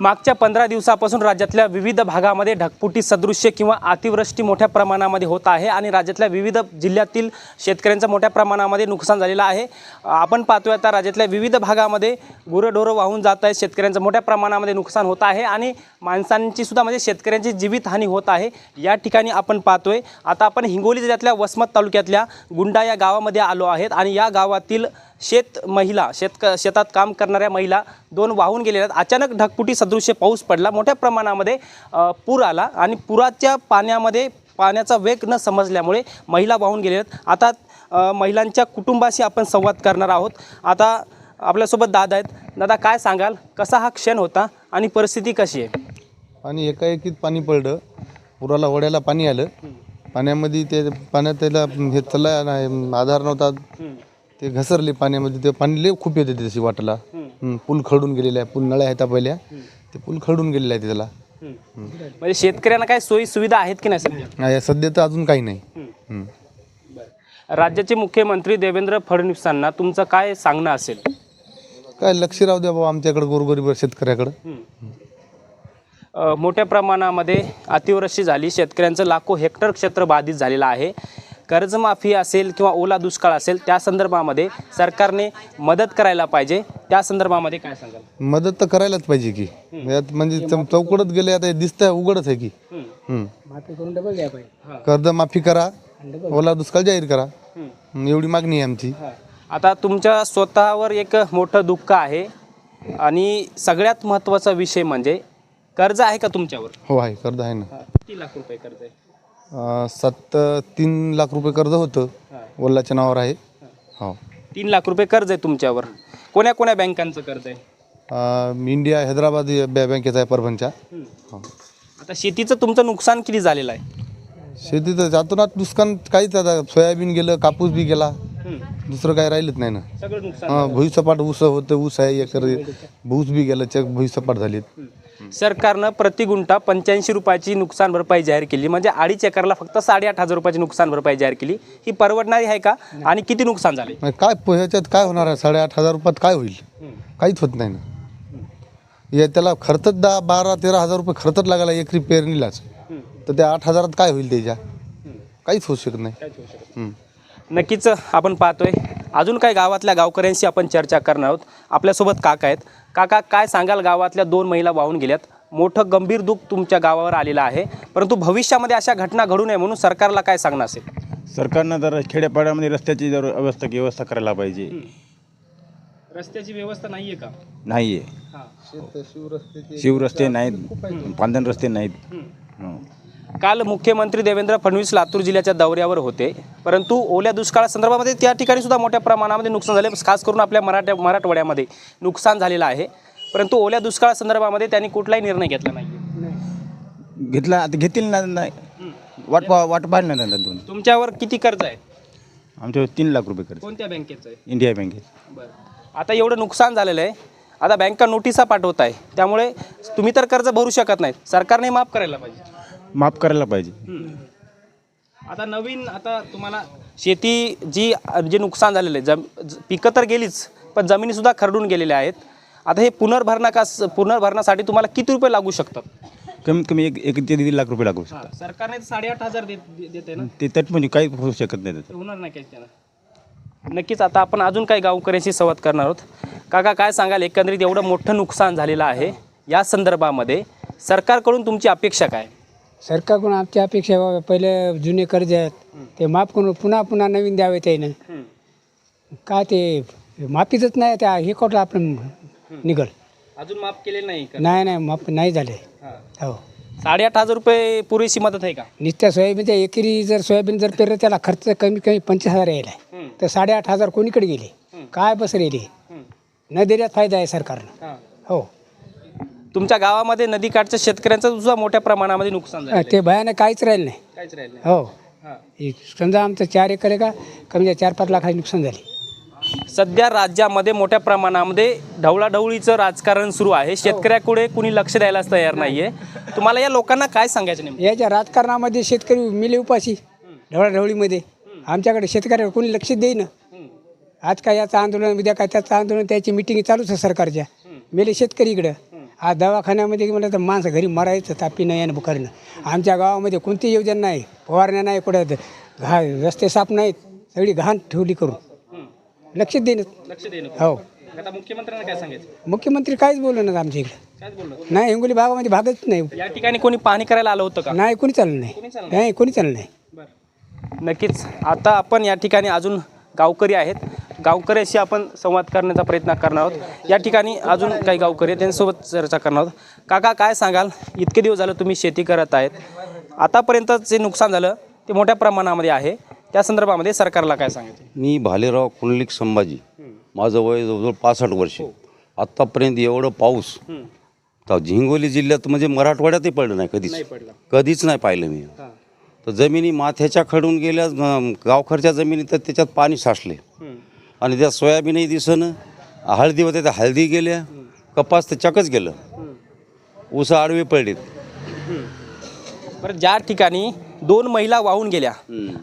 मागच्या पंधरा दिवसापासून राज्यातल्या विविध भागामध्ये ढगपुटी सदृश्य किंवा अतिवृष्टी मोठ्या प्रमाणामध्ये होत आहे आणि राज्यातल्या विविध जिल्ह्यातील शेतकऱ्यांचं मोठ्या प्रमाणामध्ये नुकसान झालेलं आहे. आपण पाहतोय आता राज्यातल्या विविध भागामध्ये गुरंढोरं वाहून जात आहेत. शेतकऱ्यांचं मोठ्या प्रमाणामध्ये नुकसान होत आहे आणि माणसांची सुद्धा म्हणजे शेतकऱ्यांची जीवितहानी होत आहे. या ठिकाणी आपण पाहतोय आता आपण हिंगोली जिल्ह्यातल्या वसमत तालुक्यातल्या गुंडा या गावामध्ये आलो आहेत आणि या गावातील शेत महिला शेतक शेतात काम करणाऱ्या महिला दोन वाहून गेलेल्या आहेत. अचानक ढगपुटी सदृश्य पाऊस पडला. मोठ्या प्रमाणामध्ये पूर आला आणि पुराच्या पाण्यामध्ये पाण्याचा वेग न समजल्यामुळे महिला वाहून गेलेल्या आहेत. आता महिलांच्या कुटुंबाशी आपण संवाद करणार आहोत. आता आपल्यासोबत दादा आहेत. दादा काय सांगाल? कसा हा क्षण होता आणि परिस्थिती कशी आहे? आणि एकाएकीत पाणी पडलं. पुराला होड्याला पाणी आलं. पाण्यामध्ये ते पाण्यात त्याला हे नाही आधार नव्हता. ते घसरले पाण्यामध्ये ते पाणी लय खूप येते तशी वाटला हं, पूल खडून गेलेला आहे पूल नळ्या आहेत पहिल्या. ते पूल खडून गेलेला आहे त्याला. म्हणजे शेतकऱ्यांना काय सोयी सुविधा आहेत की नाही सध्या? नाही, सध्या तर अजून काही नाही. हं. राज्याचे मुख्यमंत्री देवेंद्र फडणवीसांना तुमचं काय सांगणं असेल? काय लक्ष राहू द्या बाबा आमच्याकडे गोरगरीब शेतकऱ्याकडं. अ, मोठ्या प्रमाणामध्ये अतिवृष्टी झाली शेतकऱ्यांचं लाखो हेक्टर क्षेत्र बाधित झालेलं आहे. कर्जमाफी असेल किंवा ओला दुष्काळ असेल त्या संदर्भामध्ये सरकारने मदत करायला पाहिजे. त्या संदर्भामध्ये काय सांगाल? मदत तर करायलाच पाहिजे की. यात म्हणजे चौ- चौकडत गेले आता दिसतंय उघडच आहे की. हं. कर्जमाफी करा ओला दुष्काळ जाहीर करा. एवढी मागणी आहे आमची. आता तुमच्या स्वतःवर एक मोठं दुःख आहे. आणि सगळ्यात महत्त्वाचा विषय म्हणजे कर्ज आहे का तुमच्यावर? हो आहे. कर्ज आहे ना. किती लाख रुपये कर्ज आहे? अं, सात तीन लाख रुपये कर्ज होतं. वडिलाच्या नावावर आहे. हो. तीन लाख रुपये कर्ज आहे तुमच्यावर. कोण्या कोण्या बँकांचं कर्ज आहे? अं, इंडिया हैदराबाद या बॅ- बँकेचा आहे परभणच्या. हो. आता शेतीचं तुमचं नुकसान किती झालेलं आहे? शेतीत जातोनात नुकसान काहीच आता. सोयाबीन गेलं कापूस बी गेला. दुसरं काही राहिलंच नाही ना. सगळं नुकसान हां भुईसपाट ऊस होतं ऊस आहे एकर ऊस बी गेलं चक भुईसपाट झालीत. सरकारनं प्रति गुंठा पंच्याऐंशी रुपयाची नुकसान भरपाई जाहीर केली. म्हणजे अडीच एकरला फक्त साडेआठ हजार रुपयाची नुकसान भरपाई जाहीर केली. ही परवडणारी आहे का? आणि किती नुकसान झाले? काय प- ह्याच्यात काय होणार आहे? साडेआठ हजार रुपयात काय होईल? काहीच होत नाही ना. या त्याला खर्चच दहा बारा तेरा हजार रुपये खर्चच लागायला एकरी पेरणीलाच. तर त्या आठ हजारात काय होईल त्याच्या? काहीच होऊ शकत नाही. हं. नक्कीच आपण पाहतोय. अजून काही गावातल्या गावकऱ्यांशी आपण चर्चा करणार आहोत? आपल्यासोबत काका आहेत. काका काय सांगाल? गावातल्या दोन महिला वाहून गेल्यात. मोठं गंभीर दुःख तुमच्या गावावर आलेलं आहे. परंतु भविष्यामध्ये अशा घटना घडू नये म्हणून सरकारला काय सांगणं असेल? सरकारनं जर खेड्यापाड्यामध्ये रस्त्याची जर व्यवस्था व्यवस्था करायला पाहिजे. रस्त्याची व्यवस्था नाहीये का? नाही आहे शिवरस्ते नाहीत. पांधन रस्ते नाहीत. हं. काल मुख्यमंत्री देवेंद्र फडणवीस लातूर जिल्ह्याच्या दौऱ्यावर होते. परंतु ओल्या दुष्काळासंदर्भामध्ये त्या ठिकाणी सुद्धा मोठ्या प्रमाणामध्ये नुकसान झाले. खास करून आपल्या मराठ्या मराठवाड्यामध्ये नुकसान झालेलं आहे. परंतु ओल्या दुष्काळासंदर्भामध्ये त्यांनी कुठलाही निर्णय घेतला नाही. घेतला आता घेतील ना नाही. वाट वाट पाहिलं दोन. तुमच्यावर किती कर्ज आहे आमच्यावर तीन लाख रुपये खर्च कोणत्या बँकेचं आहे? इंडिया बँकेत बरं. आता एवढं नुकसान झालेलं आहे. आता बँका नोटिसा पाठवत आहे त्यामुळे तुम्ही तर कर्ज भरू शकत नाहीत. सरकारने माफ करायला पाहिजे. माफ करायला पाहिजे. आता नवीन आता तुम्हाला शेती जी जे नुकसान झालेलं आहे जम ज- पिकं तर गेलीच पण जमिनीसुद्धा खरडून गेलेल्या आहेत. आता हे पुनर्भरणा का पुनर्भरणासाठी तुम्हाला किती रुपये लागू शकतात? कमीत कमी एक एक ते दीड लाख रुपये लागू शकतात. सरकारने साडेआठ हजार देत देते ना? ते तट म्हणजे काही होऊ शकत नाही त्याचं. होणार नाही काही नक्कीच आता आपण अजून काही गावकऱ्यांशी संवाद करणार आहोत. काका काय सांगाल? एकंदरीत एवढं मोठं नुकसान झालेलं आहे. या संदर्भामध्ये सरकारकडून तुमची अपेक्षा काय? सरकारकडून आमची अपेक्षा आहे पहिले जुने कर्ज आहेत ते माफ करून पुन्हा पुन्हा नवीन द्यावे त्यानं काय ते माफीच नाही त्या हे कोटला आपण निघल. अजून माफ केलेलं नाही का? नाही नाही माफ नाही झाले. हां. हो. साडेआठ हजार रुपये पुरेशी मदत आहे का? नुसत्या सोयाबीनच्या एकरी जर सोयाबीन जर पेरलं त्याला खर्च कमी कमी पंचवीस हजार यायला आहे. तर साडेआठ हजार कोणीकडे गेले? काय बसरेले न देण्यात फायदा आहे सरकारनं. हो. तुमच्या गावामध्ये नदीकाठच्या शेतकऱ्यांचं सुद्धा मोठ्या प्रमाणामध्ये नुकसान झालं ते भयानं काहीच राहिलं नाही. काहीच राहिलं हो. समजा आमचं चार एकर आहे का कमी चार पाच लाखाची नुकसान झाली. सध्या राज्यामध्ये मोठ्या प्रमाणामध्ये ढवळाढवळीचं राजकारण सुरू आहे. शेतकऱ्याकडे कुणी लक्ष द्यायलाच तयार नाहीये. तुम्हाला या लोकांना काय सांगायचं नेमकं? याच्या राजकारणामध्ये शेतकरी मिले उपाशी ढवळाढवळीमध्ये. आमच्याकडे शेतकऱ्यावर कोणी लक्ष देईन. आज काय याचं आंदोलन उद्या काय त्याचं आंदोलन त्याची मिटिंग चालूच आहे सरकारच्या. मेले शेतकरी इकडं. आज दवाखान्यामध्ये म्हणलं तर माणसं घरी मरायचं तापीनं यानं बुखारीनं आमच्या गावामध्ये कोणती योजना नाही. फवारण्या नाही कुठं घा रस्ते साफ नाहीत. सगळी घाण ठेवली करून. लक्ष देणं. लक्ष देणं. हो. आता मुख्यमंत्र्यांना काय सांगायचं? मुख्यमंत्री काहीच बोललं ना आमच्या इकडे. नाही हिंगोली भागामध्ये भागच नाही. या ठिकाणी कोणी पाहणी करायला आलं होतं का? नाही कोणी चाललं नाही. नाही. कोणी चाललं नाही. नक्कीच. आता आपण या ठिकाणी अजून गावकरी आहेत. गावकऱ्याशी आपण संवाद करण्याचा प्रयत्न करणार आहोत. या ठिकाणी अजून काही गावकरी आहेत त्यांच्यासोबत चर्चा करणार आहोत. काका काय सांगाल? इतके दिवस झालं तुम्ही शेती करत आहेत. आतापर्यंत जे नुकसान झालं ते मोठ्या प्रमाणामध्ये आहे. त्या संदर्भामध्ये सरकारला काय सांगायचं? मी भालेराव कुंडलिक संभाजी. माझं वय जवळजवळ पासष्ट वर्ष. आत्तापर्यंत एवढं पाऊस. तर हिंगोली जिल्ह्यात म्हणजे मराठवाड्यातही पडलं नाही कधीच. कधीच नाही पाहिलं मी. तर जमिनी माथ्याच्या खडून गेल्या अं, गावखरच्या जमिनी तर त्याच्यात पाणी साचले. आणि त्या सोयाबीनही दिसणं हळदी होत्या त्या हळदी गेल्या कपास तर चकच गेलं. ऊस आडवे पडलेत. बरं ज्या ठिकाणी दोन महिला वाहून गेल्या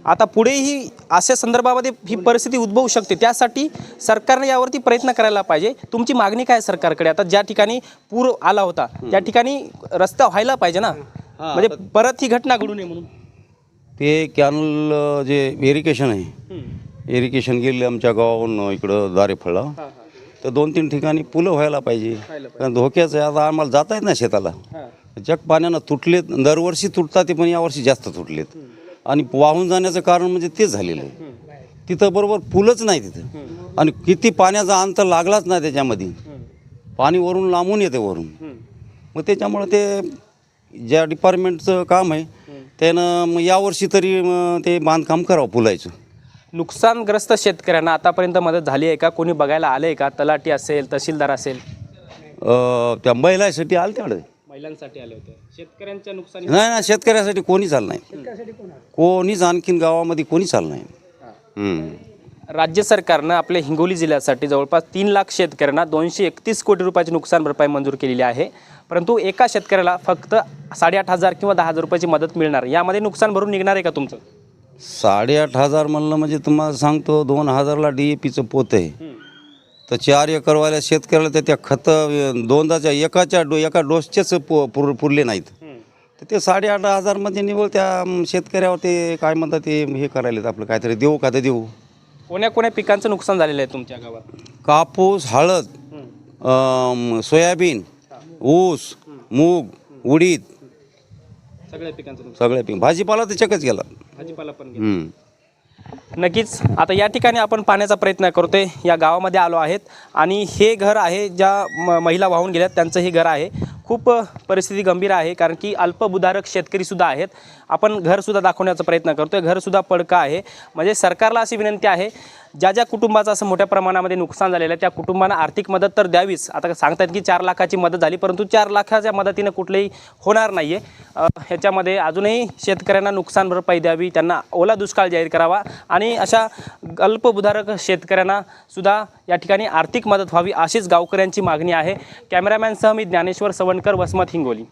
आता पुढेही अशा संदर्भामध्ये ही परिस्थिती उद्भवू शकते. त्यासाठी सरकारने यावरती प्रयत्न करायला पाहिजे. तुमची मागणी काय आहे सरकारकडे? आता ज्या ठिकाणी पूर आला होता त्या ठिकाणी रस्ता व्हायला पाहिजे ना? म्हणजे परत ही घटना घडू नये म्हणून. ते कॅनल जे इरिगेशन आहे इरिगेशन गेले आमच्या गावाहून इकडं दारेफळला. तर दोन तीन ठिकाणी पुलं व्हायला पाहिजे. कारण धोक्याचं आहे आता आम्हाला जाता येत नाही शेताला. जग पाण्यानं तुटलेत दरवर्षी तुटतात ते पण यावर्षी जास्त तुटलेत. आणि वाहून जाण्याचं कारण म्हणजे तेच झालेलं आहे. तिथं बरोबर पुलंच नाही तिथं. आणि किती पाण्याचा अंतर लागलाच नाही त्याच्यामध्ये. पाणी वरून लांबून येते वरून. मग त्याच्यामुळं ते ज्या डिपार्टमेंटचं काम आहे त्यानं मग यावर्षी तरी मग ते बांधकाम करावं पुलायचं नुकसानग्रस्त शेतकऱ्यांना आतापर्यंत मदत झाली आहे का? कोणी बघायला आले का? तलाठी असेल तहसीलदार असेल? अं, त्या महिलासाठी आलं तेवढं. महिलांसाठी आले होते. शेतकऱ्यांच्या नुकसानी नाही ना शेतकऱ्यासाठी कोणीच आलं नाही. कोणीच आणखीन गावामध्ये कोणीच आलं नाही. हम्म. राज्य सरकारनं आपल्या हिंगोली जिल्ह्यासाठी जवळपास तीन लाख शेतकऱ्यांना दोनशे एकतीस कोटी रुपयाची नुकसान भरपाई मंजूर केलेली आहे. परंतु एका शेतकऱ्याला फक्त साडेआठ हजार किंवा दहा हजार रुपयाची मदत मिळणार. यामध्ये नुकसान भरून निघणार आहे का तुमचं? साडेआठ हजार म्हणलं म्हणजे तुम्हाला सांगतो दोन हजारला डी ए पीचं पोत आहे. तर चार एकरवाल्या शेतकऱ्याला तर त्या खतं दोनदाच्या एकाच्या डो एका डोसचेच पु पुर पुरले नाहीत. तर ते साडेआठ हजारमध्ये निवड त्या शेतकऱ्यावर ते काय म्हणतात ते हे करायला आपलं काहीतरी देऊ का तर देऊ. कोण्या कोण्या पिकांचं नुकसान झालेलं आहे तुमच्या गावात? कापूस हळद सोयाबीन ऊस मूग उडीद. सगळ्या पिकांचं नुकसान. सगळ्या पीक भाजीपाला तर चकच गेला. भाजीपाला पण हम्म. नक्कीच आता या ठिकाणी आपण पाहण्याचा प्रयत्न करतोय. या गावामध्ये आलो आहेत. आणि हे घर आहे ज्या म महिला वाहून गेल्यात त्यांचं हे घर आहे. खूप परिस्थिती गंभीर आहे कारण की अल्पभूधारक शेतकरीसुद्धा आहेत. आपण घरसुद्धा दाखवण्याचा प्रयत्न करतोय. घरसुद्धा पडकं आहे. म्हणजे सरकारला अशी विनंती आहे ज्या ज्या कुटुंबाचं असं मोठ्या प्रमाणामध्ये नुकसान झालेलं आहे त्या कुटुंबांना आर्थिक मदत तर द्यावीच. आता सांगतात की चार लाखाची मदत झाली परंतु चार लाखाच्या मदतीनं कुठलंही होणार नाही आहे ह्याच्यामध्ये अजूनही शेतकऱ्यांना नुकसान भरपाई द्यावी त्यांना ओला दुष्काळ जाहीर करावा आणि अशा अल्पभूधारक शेतकऱ्यांना सुद्धा या ठिकाणी आर्थिक मदत व्हावी अशीच गावकऱ्यांची मागणी आहे. कॅमेरामॅनसह मी ज्ञानेश्वर सवणकर वसमत हिंगोली.